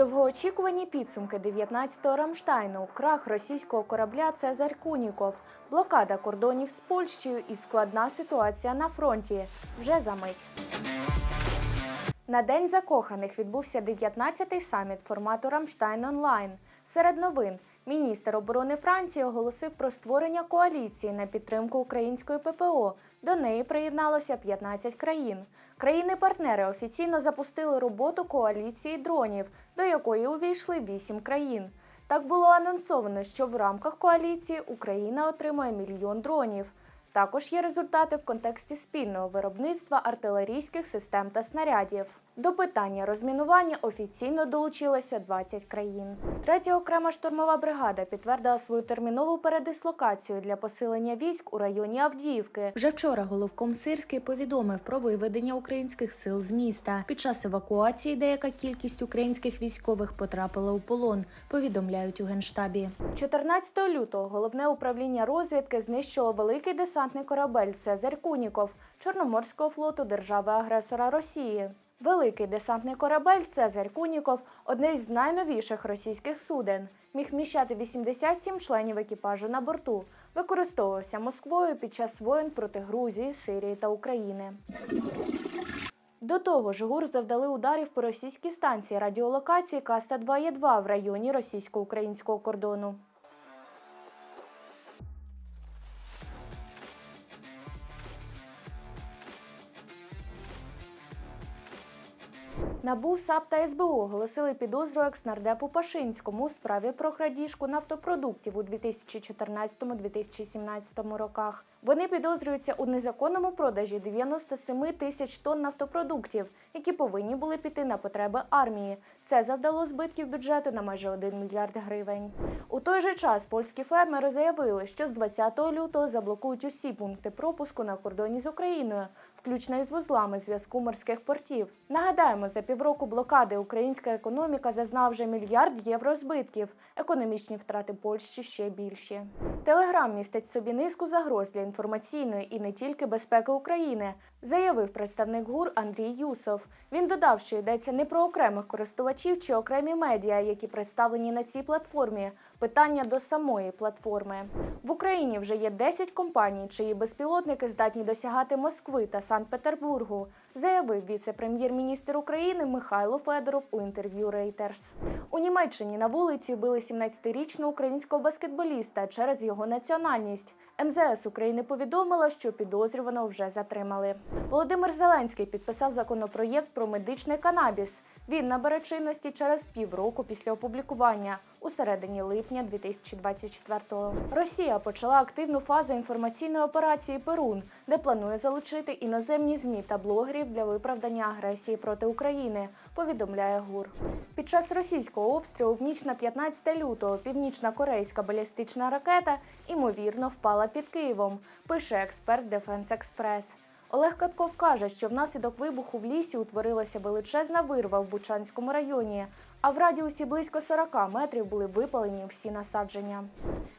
Довгоочікувані підсумки 19-го Рамштайну, крах російського корабля Цезарь Куніков, блокада кордонів з Польщею і складна ситуація на фронті. Вже за мить. На День закоханих відбувся 19-й саміт формату Рамштайн онлайн. Серед новин міністр оборони Франції оголосив про створення коаліції на підтримку української ППО. До неї приєдналося 15 країн. Країни-партнери офіційно запустили роботу коаліції дронів, до якої увійшли 8 країн. Так було анонсовано, що в рамках коаліції Україна отримує мільйон дронів. Також є результати в контексті спільного виробництва артилерійських систем та снарядів. До питання розмінування офіційно долучилося 20 країн. Третя окрема штурмова бригада підтвердила свою термінову передислокацію для посилення військ у районі Авдіївки. Вже вчора головком Сирський повідомив про виведення українських сил з міста. Під час евакуації деяка кількість українських військових потрапила у полон. Повідомляють у генштабі. 14 лютого головне управління розвідки знищило великий десантний корабель Цезарь Куніков Чорноморського флоту держави-агресора Росії. Великий десантний корабель Цезарь Куніков одне із найновіших російських суден. Міг вміщати 87 членів екіпажу на борту. Використовувався Москвою під час воєн проти Грузії, Сирії та України. До того ж, ГУР завдали ударів по російській станції радіолокації Каста 2 є 2 в районі російсько-українського кордону. НАБУ, САП та СБУ оголосили підозру екснардепу Пашинському у справі про крадіжку нафтопродуктів у 2014-2017 роках. Вони підозрюються у незаконному продажі 97 тисяч тонн нафтопродуктів, які повинні були піти на потреби армії. Це завдало збитків бюджету на майже 1 мільярд гривень. У той же час польські фермери заявили, що з 20 лютого заблокують усі пункти пропуску на кордоні з Україною, включно із вузлами зв'язку морських портів. Нагадаємо, за півроку блокади українська економіка зазнала вже мільярд євро збитків. Економічні втрати Польщі ще більші. Телеграм містить собі низку загроз для інформаційної і не тільки безпеки України, заявив представник ГУР Андрій Юсов. Він додав, що йдеться не про окремих користувачів чи окремі медіа, які представлені на цій платформі. Питання до самої платформи. В Україні вже є 10 компаній, чиї безпілотники здатні досягати Москви та Санкт-Петербургу, заявив віце-прем'єр-міністр України Михайло Федоров у інтерв'ю Reuters. У Німеччині на вулиці вбили 17-річного українського баскетболіста через його національність. МЗС України повідомила, що підозрюваного вже затримали. Володимир Зеленський підписав законопроєкт про медичний канабіс. Він набере чинності через півроку після опублікування у середині липня 2024-го. Росія почала активну фазу інформаційної операції Перун, де планує залучити іноземні змі та блогерів для виправдання агресії проти України. Повідомляє ГУР. Під час російського обстрілу в ніч на 15 лютого північна корейська балістична ракета ймовірно впала під Києвом. Пише експерт Дефенс Експрес. Олег Катков каже, що внаслідок вибуху в лісі утворилася величезна вирва в Бучанському районі, а в радіусі близько 40 метрів були випалені всі насадження.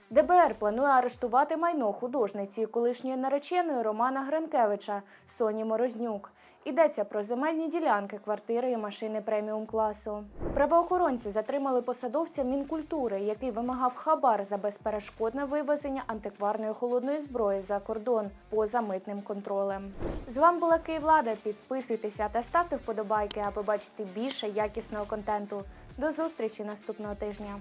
ДБР планує арештувати майно художниці колишньої нареченої Романа Гринкевича Соні Морознюк. Йдеться про земельні ділянки, квартири і машини преміум класу. Правоохоронці затримали посадовця Мінкультури, який вимагав хабар за безперешкодне вивезення антикварної холодної зброї за кордон поза митним контролем. З вами була Київлада. Підписуйтеся та ставте вподобайки, аби бачити більше якісного контенту. До зустрічі наступного тижня.